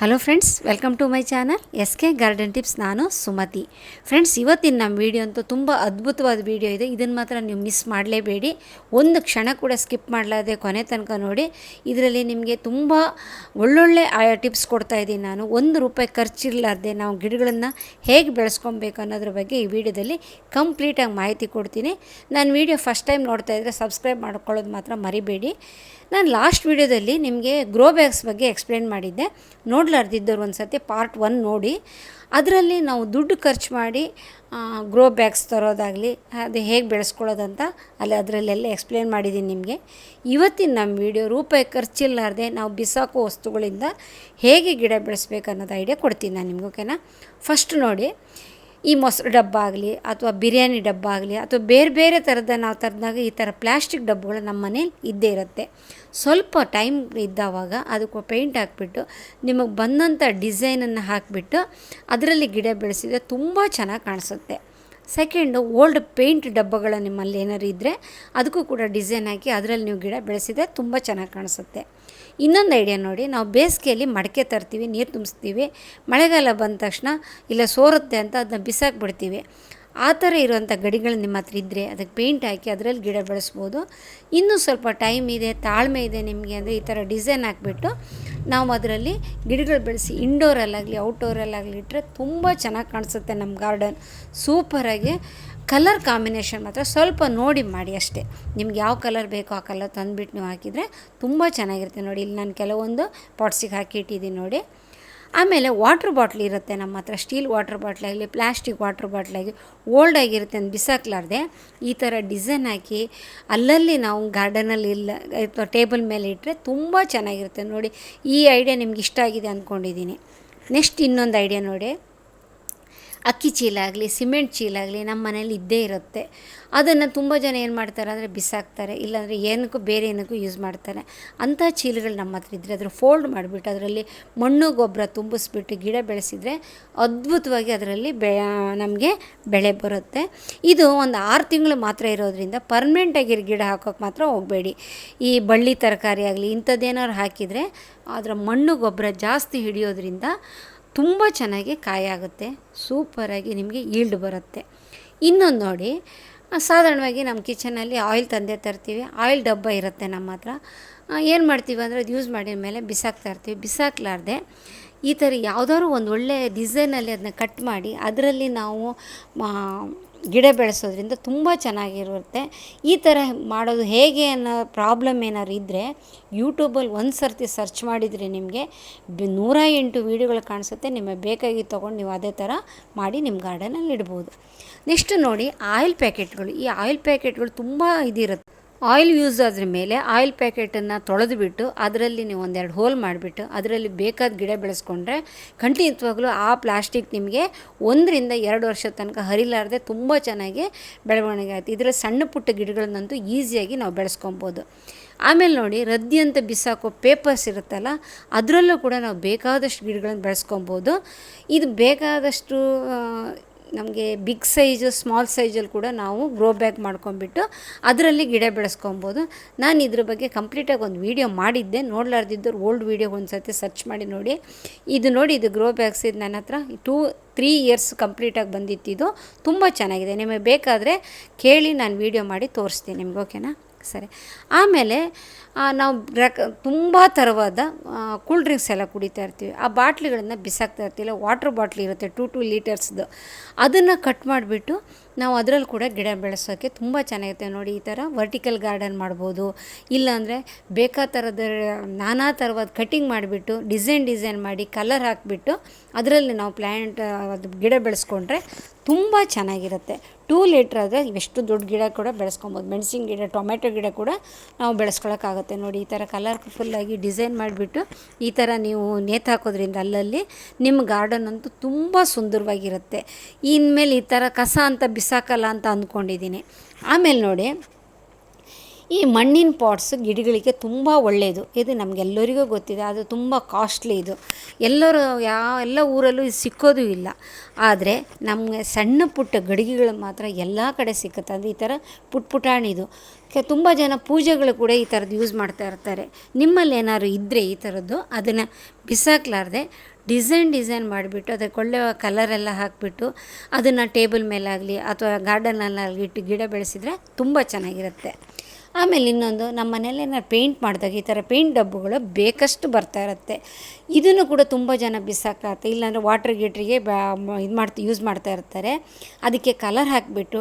Hello friends welcome to my channel S K garden tips ನಾನು Sumathi. Friends ಇವತ್ತಿನ ನಮ್ಮ video ಅಂತೂ ತುಂಬ ಅದ್ಭುತವಾದ ವಿಡಿಯೋ ಇದೆ. ಇದನ್ನು ಮಾತ್ರ ನೀವು ಮಿಸ್ ಮಾಡಲೇಬೇಡಿ. ಒಂದು ಕ್ಷಣ ಕೂಡ ಸ್ಕಿಪ್ ಮಾಡಲಾದೆ ಕೊನೆ ತನಕ ನೋಡಿ. ಇದರಲ್ಲಿ ನಿಮಗೆ ತುಂಬ ಒಳ್ಳೊಳ್ಳೆ ಟಿಪ್ಸ್ ಕೊಡ್ತಾ ಇದ್ದೀನಿ ನಾನು. ಒಂದು ರೂಪಾಯಿ ಖರ್ಚಿರಲಾರ್ದೆ ನಾವು ಗಿಡಗಳನ್ನು ಹೇಗೆ ಬೆಳೆಸ್ಕೊಬೇಕು ಅನ್ನೋದ್ರ ಬಗ್ಗೆ ಈ ವಿಡಿಯೋದಲ್ಲಿ ಕಂಪ್ಲೀಟಾಗಿ ಮಾಹಿತಿ ಕೊಡ್ತೀನಿ. ನಾನು ವಿಡಿಯೋ ಫಸ್ಟ್ ಟೈಮ್ ನೋಡ್ತಾ ಇದ್ದರೆ ಸಬ್ಸ್ಕ್ರೈಬ್ ಮಾಡ್ಕೊಳ್ಳೋದು ಮಾತ್ರ ಮರಿಬೇಡಿ. ನಾನು ಲಾಸ್ಟ್ ವಿಡಿಯೋದಲ್ಲಿ ನಿಮಗೆ ಗ್ರೋ ಬ್ಯಾಗ್ಸ್ ಬಗ್ಗೆ ಎಕ್ಸ್ಪ್ಲೇನ್ ಮಾಡಿದ್ದೆ. ನೋಡ್ಲಾರ್ದಿದ್ದವ್ರು ಒಂದು ಸತಿ ಪಾರ್ಟ್ ಒನ್ ನೋಡಿ, ಅದರಲ್ಲಿ ನಾವು ದುಡ್ಡು ಖರ್ಚು ಮಾಡಿ ಗ್ರೋ ಬ್ಯಾಗ್ಸ್ ತರೋದಾಗಲಿ, ಅದು ಹೇಗೆ ಬೆಳೆಸ್ಕೊಳ್ಳೋದಂತ ಅಲ್ಲಿ ಅದರಲ್ಲೆಲ್ಲ ಎಕ್ಸ್ಪ್ಲೇನ್ ಮಾಡಿದ್ದೀನಿ ನಿಮಗೆ. ಇವತ್ತಿನ ನಮ್ಮ ವಿಡಿಯೋ ರೂಪಾಯಿ ಖರ್ಚಿಲ್ಲಾರ್ದೆ ನಾವು ಬಿಸಾಕೋ ವಸ್ತುಗಳಿಂದ ಹೇಗೆ ಗಿಡ ಬೆಳೆಸ್ಬೇಕು ಅನ್ನೋದು ಐಡಿಯಾ ಕೊಡ್ತೀನಿ ನಾನು ನಿಮ್ಗೆ ಓಕೆನಾ ಫಸ್ಟ್ ನೋಡಿ ಈ ಮೊಸರು ಡಬ್ಬ ಆಗಲಿ ಅಥವಾ ಬಿರಿಯಾನಿ ಡಬ್ಬ ಆಗಲಿ ಅಥವಾ ಬೇರೆ ಬೇರೆ ಥರದ ನಾವು ತರದಾಗ ಈ ಥರ ಪ್ಲ್ಯಾಸ್ಟಿಕ್ ಡಬ್ಬಗಳು ನಮ್ಮ ಮನೇಲಿ ಇದ್ದೇ ಇರುತ್ತೆ. ಸ್ವಲ್ಪ ಟೈಮ್ ಇದ್ದಾವಾಗ ಅದಕ್ಕೆ ಪೇಂಟ್ ಹಾಕ್ಬಿಟ್ಟು ನಿಮಗೆ ಬಂದಂಥ ಡಿಸೈನನ್ನು ಹಾಕಿಬಿಟ್ಟು ಅದರಲ್ಲಿ ಗಿಡ ಬೆಳೆಸಿದರೆ ತುಂಬ ಚೆನ್ನಾಗಿ ಕಾಣಿಸುತ್ತೆ. ಸೆಕೆಂಡು, ಓಲ್ಡ್ ಪೇಂಟ್ ಡಬ್ಬಗಳು ನಿಮ್ಮಲ್ಲಿ ಏನಾರು ಇದ್ದರೆ ಅದಕ್ಕೂ ಕೂಡ ಡಿಸೈನ್ ಹಾಕಿ ಅದರಲ್ಲಿ ನೀವು ಗಿಡ ಬೆಳೆಸಿದರೆ ತುಂಬ ಚೆನ್ನಾಗಿ ಕಾಣಿಸುತ್ತೆ. ಇನ್ನೊಂದು ಐಡಿಯಾ ನೋಡಿ, ನಾವು ಬೇಸಿಗೆಯಲ್ಲಿ ಮಡಕೆ ತರ್ತೀವಿ, ನೀರು ತುಂಬಿಸ್ತೀವಿ. ಮಳೆಗಾಲ ಬಂದ ತಕ್ಷಣ ಇಲ್ಲ ಸೋರುತ್ತೆ ಅಂತ ಅದನ್ನ ಬಿಸಾಕ್ಬಿಡ್ತೀವಿ. ಆ ಥರ ಇರುವಂಥ ಗಡಿಗಳು ನಿಮ್ಮ ಹತ್ರ ಇದ್ದರೆ ಅದಕ್ಕೆ ಪೇಂಟ್ ಹಾಕಿ ಅದರಲ್ಲಿ ಗಿಡ ಬೆಳೆಸ್ಬೋದು. ಇನ್ನೂ ಸ್ವಲ್ಪ ಟೈಮ್ ಇದೆ, ತಾಳ್ಮೆ ಇದೆ ನಿಮಗೆ ಅಂದರೆ ಈ ಥರ ಡಿಸೈನ್ ಹಾಕ್ಬಿಟ್ಟು ನಾವು ಅದರಲ್ಲಿ ಗಿಡಗಳು ಬೆಳೆಸಿ ಇಂಡೋರಲ್ಲಾಗಲಿ ಔಟ್ಡೋರಲ್ಲಾಗಲಿ ಇಟ್ಟರೆ ತುಂಬ ಚೆನ್ನಾಗಿ ಕಾಣಿಸುತ್ತೆ ನಮ್ಮ ಗಾರ್ಡನ್ ಸೂಪರಾಗಿ ಕಲರ್ ಕಾಂಬಿನೇಷನ್ ಮಾತ್ರ ಸ್ವಲ್ಪ ನೋಡಿ ಮಾಡಿ ಅಷ್ಟೇ. ನಿಮ್ಗೆ ಯಾವ ಕಲರ್ ಬೇಕೋ ಆ ಕಲರ್ ತಂದುಬಿಟ್ಟು ನೀವು ಹಾಕಿದರೆ ತುಂಬ ಚೆನ್ನಾಗಿರುತ್ತೆ ನೋಡಿ. ಇಲ್ಲಿ ನಾನು ಕೆಲವೊಂದು ಪಾಟ್ಸಿಗೆ ಹಾಕಿ ಇಟ್ಟಿದ್ದೀನಿ ನೋಡಿ. ಆಮೇಲೆ ವಾಟ್ರ್ ಬಾಟ್ಲ್ ಇರುತ್ತೆ ನಮ್ಮ ಹತ್ರ. ಸ್ಟೀಲ್ ವಾಟ್ರ್ ಬಾಟ್ಲಾಗಲಿ, ಪ್ಲಾಸ್ಟಿಕ್ ವಾಟ್ರ್ ಬಾಟ್ಲಾಗಿ ಓಲ್ಡ್ ಆಗಿರುತ್ತೆ ಅಂತ ಬಿಸಾಕ್ಲಾರ್ದೆ ಈ ಥರ ಡಿಸೈನ್ ಹಾಕಿ ಅಲ್ಲಲ್ಲಿ ನಾವು ಗಾರ್ಡನಲ್ಲಿ ಇಲ್ಲ, ಅಥವಾ ಟೇಬಲ್ ಮೇಲೆ ಇಟ್ಟರೆ ತುಂಬ ಚೆನ್ನಾಗಿರುತ್ತೆ ನೋಡಿ. ಈ ಐಡಿಯಾ ನಿಮ್ಗೆ ಇಷ್ಟ ಆಗಿದೆ ಅಂದ್ಕೊಂಡಿದ್ದೀನಿ. ನೆಕ್ಸ್ಟ್ ಇನ್ನೊಂದು ಐಡಿಯಾ ನೋಡಿ. ಅಕ್ಕಿ ಚೀಲ ಆಗಲಿ ಸಿಮೆಂಟ್ ಚೀಲ ಆಗಲಿ ನಮ್ಮ ಮನೇಲಿ ಇದ್ದೇ ಇರುತ್ತೆ. ಅದನ್ನು ತುಂಬ ಜನ ಏನು ಮಾಡ್ತಾರೆ ಅಂದರೆ ಬಿಸಾಕ್ತಾರೆ, ಇಲ್ಲಾಂದರೆ ಏನಕ್ಕೂ ಬೇರೆ ಏನಕ್ಕೂ ಯೂಸ್ ಮಾಡ್ತಾರೆ. ಅಂಥ ಚೀಲಗಳು ನಮ್ಮ ಹತ್ರ ಇದ್ದರೆ ಅದನ್ನು ಫೋಲ್ಡ್ ಮಾಡಿಬಿಟ್ಟು ಅದರಲ್ಲಿ ಮಣ್ಣು ಗೊಬ್ಬರ ತುಂಬಿಸ್ಬಿಟ್ಟು ಗಿಡ ಬೆಳೆಸಿದರೆ ಅದ್ಭುತವಾಗಿ ಅದರಲ್ಲಿ ಬೆ, ನಮಗೆ ಬೆಳೆ ಬರುತ್ತೆ. ಇದು ಒಂದು ಆರು ತಿಂಗಳು ಮಾತ್ರ ಇರೋದ್ರಿಂದ ಪರ್ಮನೆಂಟಾಗಿ ಗಿಡ ಹಾಕೋಕ್ಕೆ ಮಾತ್ರ ಹೋಗಬೇಡಿ. ಈ ಬಳ್ಳಿ ತರಕಾರಿ ಆಗಲಿ ಇಂಥದ್ದೇನಾದ್ರು ಹಾಕಿದರೆ ಅದರ ಮಣ್ಣು ಗೊಬ್ಬರ ಜಾಸ್ತಿ ಹಿಡಿಯೋದ್ರಿಂದ ತುಂಬ ಚೆನ್ನಾಗಿ ಕಾಯಾಗುತ್ತೆ ಸೂಪರಾಗಿ ನಿಮಗೆ ಈಲ್ಡ್ ಬರುತ್ತೆ. ಇನ್ನೊಂದು ನೋಡಿ ಸಾಧಾರಣವಾಗಿ ನಮ್ಮ ಕಿಚನಲ್ಲಿ ಆಯಿಲ್ ತಂದೆ ತರ್ತೀವಿ. ಆಯಿಲ್ ಡಬ್ಬ ಇರುತ್ತೆ ನಮ್ಮ ಹತ್ರ. ಏನು ಮಾಡ್ತೀವಿ ಅಂದರೆ ಅದು ಯೂಸ್ ಮಾಡಿದ ಮೇಲೆ ಬಿಸಾಕ್ತಾ ಇರ್ತೀವಿ. ಬಿಸಾಕ್ಲಾರ್ದೆ ಈ ಥರ ಯಾವುದಾದ್ರು ಒಂದು ಒಳ್ಳೆಯ ಡಿಸೈನಲ್ಲಿ ಅದನ್ನ ಕಟ್ ಮಾಡಿ, ಅದರಲ್ಲಿ ನಾವು ಗಿಡ ಬೆಳೆಸೋದ್ರಿಂದ ತುಂಬ ಚೆನ್ನಾಗಿರುತ್ತೆ. ಈ ಥರ ಮಾಡೋದು ಹೇಗೆ ಅನ್ನೋ ಪ್ರಾಬ್ಲಮ್ ಏನಾದ್ರು ಇದ್ದರೆ ಯೂಟ್ಯೂಬಲ್ಲಿ ಒಂದು ಸರ್ತಿ ಸರ್ಚ್ ಮಾಡಿದರೆ ನಿಮಗೆ ನೂರ ಎಂಟು ವೀಡಿಯೋಗಳು ಕಾಣಿಸುತ್ತೆ. ನಿಮಗೆ ಬೇಕಾಗಿ ತೊಗೊಂಡು ನೀವು ಅದೇ ಥರ ಮಾಡಿ ನಿಮ್ಮ ಗಾರ್ಡನಲ್ಲಿ ಇಡ್ಬೋದು. ನೆಕ್ಸ್ಟ್ ನೋಡಿ ಆಯಿಲ್ ಪ್ಯಾಕೆಟ್ಗಳು ಈ ಆಯಿಲ್ ಪ್ಯಾಕೆಟ್ಗಳು ತುಂಬ ಇದಿರುತ್ತೆ. ಆಯಿಲ್ ಯೂಸ್ ಆದ್ರ ಮೇಲೆ ಆಯಿಲ್ ಪ್ಯಾಕೆಟನ್ನು ತೊಳೆದುಬಿಟ್ಟು ಅದರಲ್ಲಿ ನೀವು ಒಂದೆರಡು ಹೋಲ್ ಮಾಡಿಬಿಟ್ಟು ಅದರಲ್ಲಿ ಬೇಕಾದ ಗಿಡ ಬೆಳೆಸ್ಕೊಂಡ್ರೆ ಖಂಡಿತವಾಗ್ಲೂ ಆ ಪ್ಲಾಸ್ಟಿಕ್ ನಿಮಗೆ ಒಂದರಿಂದ ಎರಡು ವರ್ಷದ ತನಕ ಹರಿಲಾರದೆ ತುಂಬ ಚೆನ್ನಾಗಿ ಬೆಳವಣಿಗೆ ಆಯ್ತು. ಇದರ ಸಣ್ಣ ಪುಟ್ಟ ಗಿಡಗಳನ್ನಂತೂ ಈಸಿಯಾಗಿ ನಾವು ಬೆಳೆಸ್ಕೊಬೋದು. ಆಮೇಲೆ ನೋಡಿ, ರದ್ದಿ ಅಂತ ಬಿಸಾಕೋ ಪೇಪರ್ಸ್ ಇರುತ್ತಲ್ಲ, ಅದರಲ್ಲೂ ಕೂಡ ನಾವು ಬೇಕಾದಷ್ಟು ಗಿಡಗಳನ್ನು ಬೆಳೆಸ್ಕೊಬೋದು. ಇದು ಬೇಕಾದಷ್ಟು ನಮಗೆ ಬಿಗ್ ಸೈಜು ಸ್ಮಾಲ್ ಸೈಜಲ್ಲಿ ಕೂಡ ನಾವು ಗ್ರೋ ಬ್ಯಾಗ್ ಮಾಡ್ಕೊಂಬಿಟ್ಟು ಅದರಲ್ಲಿ ಗಿಡ ಬೆಳೆಸ್ಕೊಬೋದು. ನಾನು ಇದ್ರ ಬಗ್ಗೆ ಕಂಪ್ಲೀಟಾಗಿ ಒಂದು ವೀಡಿಯೋ ಮಾಡಿದ್ದೆ. ನೋಡ್ಲಾರ್ದಿದ್ದವ್ರು ಓಲ್ಡ್ ವೀಡಿಯೋ ಒಂದು ಸರ್ತಿ ಸರ್ಚ್ ಮಾಡಿ ನೋಡಿ. ಇದು ನೋಡಿ, ಇದು ಗ್ರೋ ಬ್ಯಾಗ್ಸ್ ಇದು ನನ್ನ ಹತ್ರ ಟೂ ತ್ರೀ ಇಯರ್ಸ್ ಕಂಪ್ಲೀಟಾಗಿ ಇದು. ತುಂಬ ಚೆನ್ನಾಗಿದೆ. ನಿಮಗೆ ಬೇಕಾದರೆ ಕೇಳಿ ನಾನು ವೀಡಿಯೋ ಮಾಡಿ ತೋರಿಸ್ತೀನಿ ನಿಮ್ಗೆ ಓಕೆನಾ ಸರಿ. ಆಮೇಲೆ ನಾವು ರಕ, ತುಂಬ ಥರವಾದ ಕೂಲ್ ಡ್ರಿಂಕ್ಸ್ ಎಲ್ಲ ಕುಡಿತಾ ಇರ್ತೀವಿ. ಆ ಬಾಟ್ಲಿಗಳನ್ನು ಬಿಸಾಕ್ತಾ ಇರ್ತೀವಿ. ವಾಟ್ರ್ ಬಾಟ್ಲಿ ಇರುತ್ತೆ, ಟು ಟು ಲೀಟರ್ಸ್ದು. ಅದನ್ನು ಕಟ್ ಮಾಡಿಬಿಟ್ಟು ನಾವು ಅದರಲ್ಲಿ ಕೂಡ ಗಿಡ ಬೆಳೆಸೋಕ್ಕೆ ತುಂಬ ಚೆನ್ನಾಗಿರುತ್ತೆ. ನೋಡಿ, ಈ ಥರ ವರ್ಟಿಕಲ್ ಗಾರ್ಡನ್ ಮಾಡ್ಬೋದು. ಇಲ್ಲಾಂದರೆ ಬೇಕಾ ಥರದ, ನಾನಾ ಥರವಾದ ಕಟಿಂಗ್ ಮಾಡಿಬಿಟ್ಟು ಡಿಸೈನ್ ಡಿಸೈನ್ ಮಾಡಿ ಕಲರ್ ಹಾಕಿಬಿಟ್ಟು ಅದರಲ್ಲಿ ನಾವು ಪ್ಲ್ಯಾಂಟ್ ಅದು ಗಿಡ ಬೆಳೆಸ್ಕೊಂಡ್ರೆ ತುಂಬ ಚೆನ್ನಾಗಿರುತ್ತೆ. ಟೂ ಲೀಟ್ರ್ ಆದರೆ ಎಷ್ಟು ದೊಡ್ಡ ಗಿಡ ಕೂಡ ಬೆಳೆಸ್ಕೊಬೋದು. ಮೆಣಸಿನ ಗಿಡ ಟೊಮೆಟೊ ಗಿಡ ಕೂಡ ನಾವು ಬೆಳೆಸ್ಕೊಳಕ್ಕಾಗುತ್ತೆ. ನೋಡಿ, ಈ ಥರ ಕಲರ್ಫುಲ್ಲಾಗಿ ಡಿಸೈನ್ ಮಾಡಿಬಿಟ್ಟು ಈ ಥರ ನೀವು ನೇತು ಹಾಕೋದ್ರಿಂದ ಅಲ್ಲಲ್ಲಿ ನಿಮ್ಮ ಗಾರ್ಡನ್ ಅಂತೂ ತುಂಬ ಸುಂದರವಾಗಿರುತ್ತೆ. ಇನ್ಮೇಲೆ ಈ ಥರ ಕಸ ಅಂತ ಬಿಸಾಕಲ್ಲ ಅಂತ ಅಂದ್ಕೊಂಡಿದ್ದೀನಿ. ಆಮೇಲೆ ನೋಡಿ, ಈ ಮಣ್ಣಿನ ಪಾಟ್ಸ್ ಗಿಡಗಳಿಗೆ ತುಂಬ ಒಳ್ಳೆಯದು ಇದು ನಮಗೆಲ್ಲರಿಗೂ ಗೊತ್ತಿದೆ, ಅದು ತುಂಬ ಕಾಸ್ಟ್ಲಿ ಇದು. ಎಲ್ಲರೂ ಯಾವ, ಎಲ್ಲ ಊರಲ್ಲೂ ಇದು ಸಿಕ್ಕೋದು ಇಲ್ಲ. ಆದರೆ ನಮಗೆ ಸಣ್ಣ ಪುಟ್ಟ ಗಡಿಗೆಗಳು ಮಾತ್ರ ಎಲ್ಲ ಕಡೆ ಸಿಕ್ಕುತ್ತೆ. ಅದು ಈ ಥರ ಪುಟ್ ಪುಟಾಣಿದು ತುಂಬ ಜನ ಪೂಜೆಗಳು ಕೂಡ ಈ ಥರದ್ದು ಯೂಸ್ ಮಾಡ್ತಾ ಇರ್ತಾರೆ. ನಿಮ್ಮಲ್ಲಿ ಏನಾದ್ರು ಇದ್ದರೆ ಈ ಥರದ್ದು ಅದನ್ನು ಬಿಸಾಕ್ಲಾರ್ದೆ ಡಿಸೈನ್ ಡಿಸೈನ್ ಮಾಡಿಬಿಟ್ಟು ಅದಕ್ಕೆ ಒಳ್ಳೆಯ ಕಲರೆಲ್ಲ ಹಾಕಿಬಿಟ್ಟು ಅದನ್ನು ಟೇಬಲ್ ಮೇಲಾಗಲಿ ಅಥವಾ ಗಾರ್ಡನಲ್ಲಾಗಲಿ ಇಟ್ಟು ಗಿಡ ಬೆಳೆಸಿದರೆ ತುಂಬ ಚೆನ್ನಾಗಿರುತ್ತೆ. ಆಮೇಲೆ ಇನ್ನೊಂದು, ನಮ್ಮ ಮನೇಲಿ ಏನಾದ್ರು ಪೇಂಟ್ ಮಾಡಿದಾಗ ಈ ಥರ ಪೇಂಟ್ ಡಬ್ಬುಗಳು ಬೇಕಷ್ಟು ಬರ್ತಾ ಇರುತ್ತೆ. ಇದನ್ನು ಕೂಡ ತುಂಬ ಜನ ಬಿಸಾಕತ್ತೆ ಇಲ್ಲಾಂದರೆ ವಾಟ್ರ್ ಗೀಟ್ರಿಗೆ ಇದು ಮಾಡ್ತಾ ಯೂಸ್ ಮಾಡ್ತಾ ಇರ್ತಾರೆ. ಅದಕ್ಕೆ ಕಲರ್ ಹಾಕಿಬಿಟ್ಟು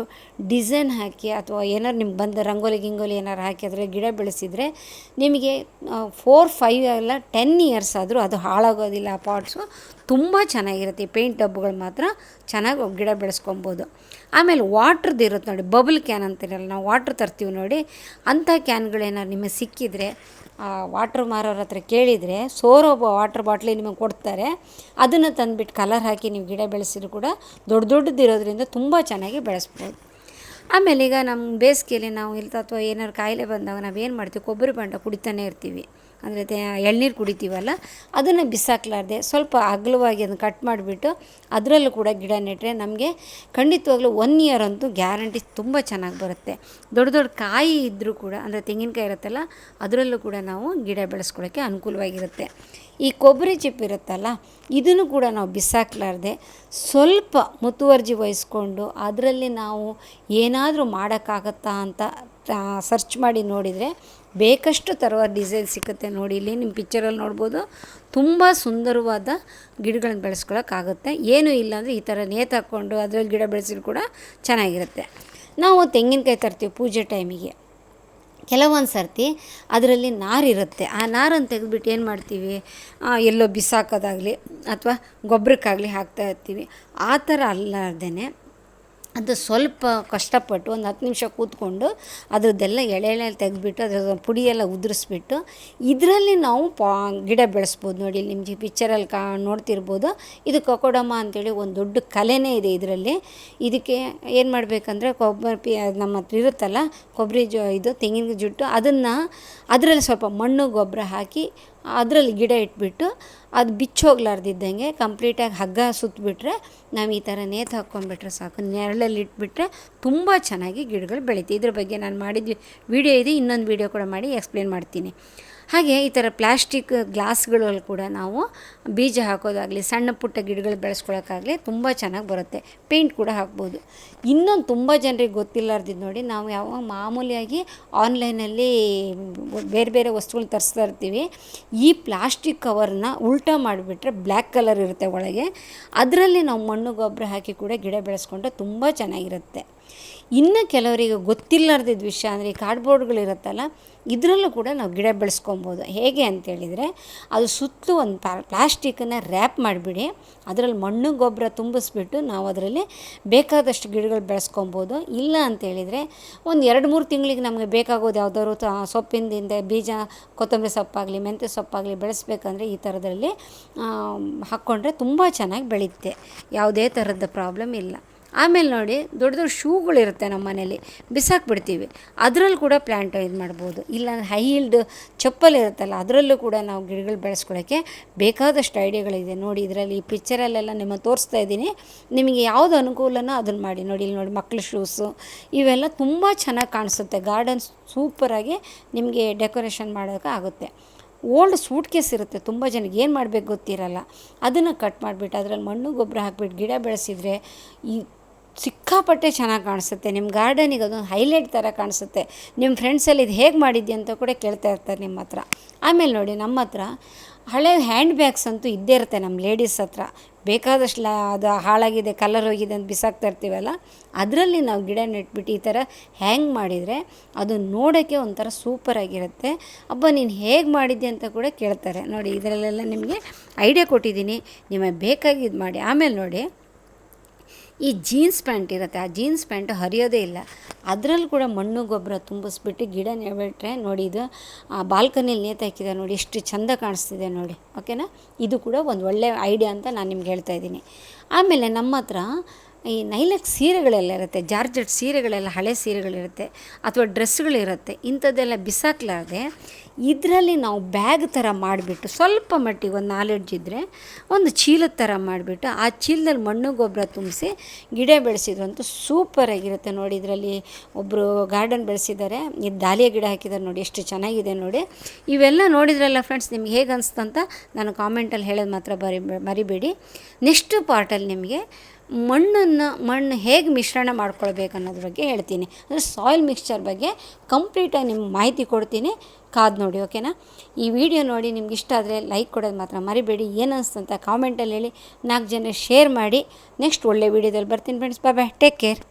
ಡಿಸೈನ್ ಹಾಕಿ ಅಥವಾ ಏನಾರು ನಿಮ್ಗೆ ಬಂದ ರಂಗೋಲಿ ಗಿಂಗೋಲಿ ಏನಾರು ಹಾಕಿ ಅದರಲ್ಲಿ ಗಿಡ ಬೆಳೆಸಿದರೆ ನಿಮಗೆ ಫೋರ್ ಫೈವ್ ಎಲ್ಲ ಟೆನ್ ಇಯರ್ಸ್ ಆದರೂ ಅದು ಹಾಳಾಗೋದಿಲ್ಲ ಆ ಪಾಟ್ಸು ತುಂಬ ಚೆನ್ನಾಗಿರುತ್ತೆ. ಈ ಪೇಂಟ್ ಡಬ್ಬುಗಳು ಮಾತ್ರ ಚೆನ್ನಾಗಿ ಗಿಡ ಬೆಳೆಸ್ಕೊಬೋದು. ಆಮೇಲೆ ವಾಟ್ರದ್ದು ಇರುತ್ತೆ ನೋಡಿ ಬಬಲ್ ಕ್ಯಾನ್ ಅಂತಿರಲ್ಲ, ನಾವು ವಾಟ್ರ್ ತರ್ತೀವಿ ನೋಡಿ ಅಂಥ ಕ್ಯಾನ್ಗಳೇನಾದ್ರು ನಿಮಗೆ ಸಿಕ್ಕಿದರೆ ವಾಟ್ರ್ ಮಾರೋರ ಹತ್ರ ಕೇಳಿದರೆ, ಸೋರೋ ವಾಟ್ರ್ ಬಾಟ್ಲಿ ನಿಮಗೆ ಕೊಡ್ತಾರೆ. ಅದನ್ನು ತಂದುಬಿಟ್ಟು ಕಲರ್ ಹಾಕಿ ನೀವು ಗಿಡ ಬೆಳೆಸಿದ್ರು ಕೂಡ ದೊಡ್ಡ ದೊಡ್ಡದಿರೋದ್ರಿಂದ ತುಂಬ ಚೆನ್ನಾಗಿ ಬೆಳೆಸ್ಬೋದು. ಆಮೇಲೆ ಈಗ ನಮ್ಮ ಬೇಸಿಗೆಯಲ್ಲಿ ನಾವು ಇಲ್ಲ ಅಥವಾ ಏನಾದ್ರು ಕಾಯಿಲೆ ಬಂದಾಗ ನಾವು ಏನು ಮಾಡ್ತೀವಿ? ಕೊಬ್ಬರಿ ಬಂಡ ಕುಡಿತಾನೆ ಇರ್ತೀವಿ. ಅಂದರೆ ಎಳ್ನೀರು ಕುಡಿತೀವಲ್ಲ, ಅದನ್ನು ಬಿಸಾಕಲಾರ್ದೆ ಸ್ವಲ್ಪ ಅಗಲವಾಗಿ ಅದನ್ನು ಕಟ್ ಮಾಡಿಬಿಟ್ಟು ಅದರಲ್ಲೂ ಕೂಡ ಗಿಡ ನೆಟ್ಟರೆ ನಮಗೆ ಖಂಡಿತವಾಗ್ಲೂ ಒನ್ ಇಯರ್ ಅಂತೂ ಗ್ಯಾರಂಟಿ ತುಂಬ ಚೆನ್ನಾಗಿ ಬರುತ್ತೆ. ದೊಡ್ಡ ದೊಡ್ಡ ಕಾಯಿ ಇದ್ದರೂ ಕೂಡ, ಅಂದರೆ ತೆಂಗಿನಕಾಯಿ ಇರುತ್ತಲ್ಲ, ಅದರಲ್ಲೂ ಕೂಡ ನಾವು ಗಿಡ ಬೆಳೆಸ್ಕೊಳ್ಳೋಕ್ಕೆ ಅನುಕೂಲವಾಗಿರುತ್ತೆ. ಈ ಕೊಬ್ಬರಿ ಚಿಪ್ಪು ಇರುತ್ತಲ್ಲ, ಇದನ್ನು ಕೂಡ ನಾವು ಬಿಸಾಕ್ಲಾರ್ದೆ ಸ್ವಲ್ಪ ಮುತುವರ್ಜಿ ವಹಿಸ್ಕೊಂಡು ಅದರಲ್ಲಿ ನಾವು ಏನಾದರೂ ಮಾಡೋಕ್ಕಾಗತ್ತಾ ಅಂತ ಸರ್ಚ್ ಮಾಡಿ ನೋಡಿದರೆ ಬೇಕಷ್ಟು ತರುವ ಡಿಸೈನ್ ಸಿಗುತ್ತೆ ನೋಡಿ, ಇಲ್ಲಿ ನಿಮ್ಮ ಪಿಕ್ಚರಲ್ಲಿ ನೋಡ್ಬೋದು. ತುಂಬ ಸುಂದರವಾದ ಗಿಡಗಳನ್ನ ಬೆಳೆಸ್ಕೊಳಕ್ಕಾಗುತ್ತೆ. ಏನೂ ಇಲ್ಲ ಅಂದರೆ ಈ ಥರ ನೇತು ಹಾಕ್ಕೊಂಡು ಅದರಲ್ಲಿ ಗಿಡ ಬೆಳೆಸಿದ್ರು ಕೂಡ ಚೆನ್ನಾಗಿರುತ್ತೆ. ನಾವು ತೆಂಗಿನಕಾಯಿ ತರ್ತೀವಿ ಪೂಜೆ ಟೈಮಿಗೆ ಕೆಲವೊಂದು ಸರ್ತಿ ಅದರಲ್ಲಿ ನಾರಿರುತ್ತೆ. ಆ ನಾರನ್ನು ತೆಗೆದುಬಿಟ್ಟು ಏನು ಮಾಡ್ತೀವಿ? ಎಲ್ಲೋ ಬಿಸಾಕೋದಾಗಲಿ ಅಥವಾ ಗೊಬ್ಬರಕ್ಕಾಗಲಿ ಹಾಕ್ತಾ ಇರ್ತೀವಿ. ಆ ಥರ ಅಲ್ಲಾರ್ದೇ ಅದು ಸ್ವಲ್ಪ ಕಷ್ಟಪಟ್ಟು ಒಂದು ಹತ್ತು ನಿಮಿಷ ಕೂತ್ಕೊಂಡು ಅದರದ್ದೆಲ್ಲ ಎಳೆ ಎಳೆ ತೆಗೆದ್ಬಿಟ್ಟು ಅದ್ರ ಪುಡಿಯೆಲ್ಲ ಉದುರಿಸ್ಬಿಟ್ಟು ಇದರಲ್ಲಿ ನಾವು ಪಾ ಗಿಡ ಬೆಳೆಸ್ಬೋದು ನೋಡಿ ನಿಮಗೆ ಪಿಕ್ಚರಲ್ಲಿ ಕಾ ನೋಡ್ತಿರ್ಬೋದು. ಇದು ಕೊಕೊಡಮ್ಮ ಅಂತೇಳಿ ಒಂದು ದೊಡ್ಡ ಕಲೆನೇ ಇದೆ ಇದರಲ್ಲಿ. ಇದಕ್ಕೆ ಏನು ಮಾಡಬೇಕಂದ್ರೆ ಕೊಬ್ಬರಿ ಪಿ ನಮ್ಮ ಹತ್ರ ಇರುತ್ತಲ್ಲ, ಕೊಬ್ಬರಿ ಜೊ ಇದು ತೆಂಗಿನ ಜುಟ್ಟು ಅದನ್ನು ಅದರಲ್ಲಿ ಸ್ವಲ್ಪ ಮಣ್ಣು ಗೊಬ್ಬರ ಹಾಕಿ ಅದರಲ್ಲಿ ಗಿಡ ಇಟ್ಬಿಟ್ಟು ಅದು ಬಿಚ್ಚೋಗ್ಲಾರ್ದಿದ್ದಂಗೆ ಕಂಪ್ಲೀಟಾಗಿ ಹಗ್ಗ ಸುತ್ತಬಿಟ್ರೆ ನಾವು ಈ ಥರ ನೇತು ಹಾಕ್ಕೊಂಡ್ಬಿಟ್ರೆ ಸಾಕು. ನೆರಳಲ್ಲಿ ಇಟ್ಬಿಟ್ರೆ ತುಂಬ ಚೆನ್ನಾಗಿ ಗಿಡಗಳು ಬೆಳೀತೀವಿ. ಇದ್ರ ಬಗ್ಗೆ ನಾನು ಮಾಡಿದ್ವಿ ವಿಡಿಯೋ ಇದೆ, ಇನ್ನೊಂದು ವಿಡಿಯೋ ಕೂಡ ಮಾಡಿ ಎಕ್ಸ್ಪ್ಲೇನ್ ಮಾಡ್ತೀನಿ. ಹಾಗೆ ಈ ಥರ ಪ್ಲ್ಯಾಸ್ಟಿಕ್ ಗ್ಲಾಸ್ಗಳಲ್ಲಿ ಕೂಡ ನಾವು ಬೀಜ ಹಾಕೋದಾಗಲಿ, ಸಣ್ಣ ಪುಟ್ಟ ಗಿಡಗಳು ಬೆಳೆಸ್ಕೊಳ್ಳೋಕ್ಕಾಗಲಿ ತುಂಬ ಚೆನ್ನಾಗಿ ಬರುತ್ತೆ. ಪೇಂಟ್ ಕೂಡ ಹಾಕ್ಬೋದು. ಇನ್ನೊಂದು ತುಂಬ ಜನರಿಗೆ ಗೊತ್ತಿಲ್ಲಾರ್ದಿದ್ದು ನೋಡಿ, ನಾವು ಯಾವ ಮಾಮೂಲಿಯಾಗಿ ಆನ್ಲೈನಲ್ಲಿ ಬೇರೆ ಬೇರೆ ವಸ್ತುಗಳನ್ನ ತರಿಸ್ತಾ ಇರ್ತೀವಿ, ಈ ಪ್ಲಾಸ್ಟಿಕ್ ಕವರ್ನ ಉಲ್ಟಾ ಮಾಡಿಬಿಟ್ರೆ ಬ್ಲ್ಯಾಕ್ ಕಲರ್ ಇರುತ್ತೆ ಒಳಗೆ. ಅದರಲ್ಲಿ ನಾವು ಮಣ್ಣು ಗೊಬ್ಬರ ಹಾಕಿ ಕೂಡ ಗಿಡ ಬೆಳೆಸ್ಕೊಂಡ್ರೆ ತುಂಬ ಚೆನ್ನಾಗಿರುತ್ತೆ. ಇನ್ನು ಕೆಲವರಿಗೆ ಗೊತ್ತಿಲ್ಲಾರ್ದಿದ್ದ ವಿಷಯ ಅಂದರೆ ಈ ಕಾರ್ಡ್ಬೋರ್ಡ್ಗಳಿರುತ್ತಲ್ಲ ಇದರಲ್ಲೂ ಕೂಡ ನಾವು ಗಿಡ ಬೆಳೆಸ್ಕೊಬೋದು. ಹೇಗೆ ಅಂತೇಳಿದರೆ ಅದು ಸುತ್ತಲೂ ಒಂದು ಪ್ಲಾಸ್ಟಿಕನ್ನು ರ್ಯಾಪ್ ಮಾಡಿಬಿಡಿ, ಅದರಲ್ಲಿ ಮಣ್ಣು ಗೊಬ್ಬರ ತುಂಬಿಸ್ಬಿಟ್ಟು ನಾವು ಅದರಲ್ಲಿ ಬೇಕಾದಷ್ಟು ಗಿಡಗಳು ಬೆಳೆಸ್ಕೊಬೋದು. ಇಲ್ಲ ಅಂತೇಳಿದರೆ ಒಂದು ಎರಡು ಮೂರು ತಿಂಗಳಿಗೆ ನಮಗೆ ಬೇಕಾಗೋದು ಯಾವುದಾದ್ರು ಸೊಪ್ಪಿನಿಂದ ಬೀಜ, ಕೊತ್ತಂಬರಿ ಸೊಪ್ಪಾಗಲಿ, ಮೆಂತ್ಯ ಸೊಪ್ಪಾಗಲಿ ಬೆಳೆಸ್ಬೇಕಂದ್ರೆ ಈ ಥರದ್ರಲ್ಲಿ ಹಾಕ್ಕೊಂಡ್ರೆ ತುಂಬ ಚೆನ್ನಾಗಿ ಬೆಳೆಯುತ್ತೆ ಯಾವುದೇ ಥರದ ಪ್ರಾಬ್ಲಮ್ ಇಲ್ಲ. ಆಮೇಲೆ ನೋಡಿ ದೊಡ್ಡ ದೊಡ್ಡ ಶೂಗಳಿರುತ್ತೆ ನಮ್ಮ ಮನೇಲಿ ಬಿಸಾಕ್ಬಿಡ್ತೀವಿ ಅದರಲ್ಲಿ ಕೂಡ ಪ್ಲ್ಯಾಂಟ್ ಇದು ಮಾಡ್ಬೋದು. ಇಲ್ಲ ಹೈ ಹೀಲ್ಡ್ ಚಪ್ಪಲ್ ಇರುತ್ತಲ್ಲ, ಅದರಲ್ಲೂ ಕೂಡ ನಾವು ಗಿಡಗಳು ಬೆಳೆಸ್ಕೊಳ್ಳೋಕ್ಕೆ ಬೇಕಾದಷ್ಟು ಐಡಿಯಾಗಳಿದೆ ನೋಡಿ ಇದರಲ್ಲಿ ಈ ಪಿಕ್ಚರಲ್ಲೆಲ್ಲ ನಿಮ್ಮ ತೋರಿಸ್ತಾ ಇದ್ದೀನಿ. ನಿಮಗೆ ಯಾವುದು ಅನುಕೂಲನೋ ಅದನ್ನು ಮಾಡಿ. ನೋಡಿ ಇಲ್ಲಿ ನೋಡಿ ಮಕ್ಕಳ ಶೂಸು ಇವೆಲ್ಲ ತುಂಬ ಚೆನ್ನಾಗಿ ಕಾಣಿಸುತ್ತೆ. ಗಾರ್ಡನ್ ಸೂಪರಾಗಿ ನಿಮಗೆ ಡೆಕೋರೇಷನ್ ಮಾಡೋಕೆ ಆಗುತ್ತೆ. ಓಲ್ಡ್ ಸೂಟ್ ಕೇಸ್ ಇರುತ್ತೆ. ತುಂಬ ಜನಕ್ಕೆ ಏನು ಮಾಡಬೇಕು ಗೊತ್ತಿರಲ್ಲ. ಅದನ್ನು ಕಟ್ ಮಾಡಿಬಿಟ್ಟು ಅದರಲ್ಲಿ ಮಣ್ಣು ಗೊಬ್ಬರ ಹಾಕ್ಬಿಟ್ಟು ಗಿಡ ಬೆಳೆಸಿದರೆ ಈ ಸಿಕ್ಕಾಪಟ್ಟೆ ಚೆನ್ನಾಗಿ ಕಾಣಿಸುತ್ತೆ. ನಿಮ್ಮ ಗಾರ್ಡನಿಗೆ ಅದೊಂದು ಹೈಲೈಟ್ ಥರ ಕಾಣಿಸುತ್ತೆ. ನಿಮ್ಮ ಫ್ರೆಂಡ್ಸಲ್ಲಿ ಇದು ಹೇಗೆ ಮಾಡಿದ್ದೆ ಅಂತ ಕೂಡ ಕೇಳ್ತಾ ಇರ್ತಾರೆ ನಿಮ್ಮ ಹತ್ರ. ಆಮೇಲೆ ನೋಡಿ, ನಮ್ಮ ಹತ್ರ ಹಳೆ ಹ್ಯಾಂಡ್ ಬ್ಯಾಗ್ಸ್ ಅಂತೂ ಇದ್ದೇ ಇರುತ್ತೆ ನಮ್ಮ ಲೇಡೀಸ್ ಹತ್ರ. ಬೇಕಾದಷ್ಟು ಲ, ಅದು ಹಾಳಾಗಿದೆ ಕಲರ್ ಹೋಗಿದೆ ಅಂತ ಬಿಸಾಕ್ತಾ ಇರ್ತೀವಲ್ಲ, ಅದರಲ್ಲಿ ನಾವು ಗಿಡ ನೆಟ್ಬಿಟ್ಟು ಈ ಥರ ಹ್ಯಾಂಗ್ ಮಾಡಿದರೆ ಅದು ನೋಡೋಕ್ಕೆ ಒಂಥರ ಸೂಪರಾಗಿರುತ್ತೆ ಅಬ್ಬ, ನೀನು ಹೇಗೆ ಮಾಡಿದ್ದೆ ಅಂತ ಕೂಡ ಕೇಳ್ತಾರೆ. ನೋಡಿ, ಇದರಲ್ಲೆಲ್ಲ ನಿಮಗೆ ಐಡಿಯಾ ಕೊಟ್ಟಿದ್ದೀನಿ. ನಿಮಗೆ ಬೇಕಾಗಿದ್ದು ಮಾಡಿ. ಆಮೇಲೆ ನೋಡಿ ಈ ಜೀನ್ಸ್ ಪ್ಯಾಂಟ್ ಇರುತ್ತೆ. ಆ ಜೀನ್ಸ್ ಪ್ಯಾಂಟ್ ಹರಿಯೋದೇ ಇಲ್ಲ. ಅದರಲ್ಲಿ ಕೂಡ ಮಣ್ಣು, ಗೊಬ್ಬರ ತುಂಬಿಸ್ಬಿಟ್ಟು ಗಿಡ ನೆಬಿಟ್ರೆ ನೋಡಿ ಇದು, ಆ ಬಾಲ್ಕನಿಯಲ್ಲಿ ನೇತಾಕಿದೆ ನೋಡಿ ಎಷ್ಟು ಚಂದ ಕಾಣಿಸ್ತಿದೆ ನೋಡಿ. ಓಕೆನಾ ಇದು ಕೂಡ ಒಂದು ಒಳ್ಳೆಯ ಐಡಿಯಾ ಅಂತ ನಾನು ನಿಮ್ಗೆ ಹೇಳ್ತಾ ಇದ್ದೀನಿ. ಆಮೇಲೆ ನಮ್ಮ ಹತ್ರ ಈ ನೈಲಕ್ ಸೀರೆಗಳೆಲ್ಲ ಇರುತ್ತೆ. ಜಾರ್ಜೆಟ್ ಸೀರೆಗಳೆಲ್ಲ ಹಳೆ ಸೀರೆಗಳಿರುತ್ತೆ. ಅಥವಾ ಡ್ರೆಸ್ಗಳಿರುತ್ತೆ. ಇಂಥದ್ದೆಲ್ಲ ಬಿಸಾಕ್ಲಾರ್ದೆ ಇದರಲ್ಲಿ ನಾವು ಬ್ಯಾಗ್ ಥರ ಮಾಡಿಬಿಟ್ಟು ಸ್ವಲ್ಪ ಮಟ್ಟಿಗೆ ಒಂದು ನಾಲೆಡ್ಜ್ ಇದ್ದರೆ ಒಂದು ಚೀಲದ ಥರ ಮಾಡಿಬಿಟ್ಟು ಆ ಚೀಲದಲ್ಲಿ ಮಣ್ಣು ಗೊಬ್ಬರ ತುಂಬಿಸಿ ಗಿಡ ಬೆಳೆಸಿದ್ರಂತೂ ಸೂಪರಾಗಿರುತ್ತೆ ನೋಡಿ ಇದರಲ್ಲಿ. ಒಬ್ಬರು ಗಾರ್ಡನ್ ಬೆಳೆಸಿದ್ದಾರೆ. ಇದು ದಾಲಿಯ ಗಿಡ ಹಾಕಿದ್ದಾರೆ ನೋಡಿ, ಎಷ್ಟು ಚೆನ್ನಾಗಿದೆ ನೋಡಿ. ಇವೆಲ್ಲ ನೋಡಿದ್ರಲ್ಲ ಫ್ರೆಂಡ್ಸ್ ನಿಮ್ಗೆ ಹೇಗೆ ಅನಿಸ್ತಂತ ನಾನು ಕಾಮೆಂಟಲ್ಲಿ ಹೇಳೋದು ಮಾತ್ರ ಬರಿ, ಮರಿಬೇಡಿ. ನೆಕ್ಸ್ಟ್ ಪಾರ್ಟಲ್ಲಿ ನಿಮಗೆ ಮಣ್ಣನ್ನು, ಮಣ್ಣು ಹೇಗೆ ಮಿಶ್ರಣ ಮಾಡ್ಕೊಳ್ಬೇಕು ಅನ್ನೋದ್ರ ಬಗ್ಗೆ ಹೇಳ್ತೀನಿ. ಅಂದರೆ ಸಾಯಿಲ್ ಮಿಕ್ಸ್ಚರ್ ಬಗ್ಗೆ ಕಂಪ್ಲೀಟಾಗಿ ನಿಮ್ಗೆ ಮಾಹಿತಿ ಕೊಡ್ತೀನಿ. ಕಾದು ನೋಡಿ, ಓಕೆನಾ? ಈ ವಿಡಿಯೋ ನೋಡಿ ನಿಮ್ಗೆ ಇಷ್ಟ ಆದರೆ ಲೈಕ್ ಕೊಡೋದು ಮಾತ್ರ ಮರಿಬೇಡಿ. ಏನು ಅಂತ ಕಾಮೆಂಟಲ್ಲಿ ಹೇಳಿ ನಾಲ್ಕು ಜನ ಶೇರ್ ಮಾಡಿ. ನೆಕ್ಸ್ಟ್ ಒಳ್ಳೆ ವಿಡಿಯೋದಲ್ಲಿ ಬರ್ತೀನಿ friends bye bye take care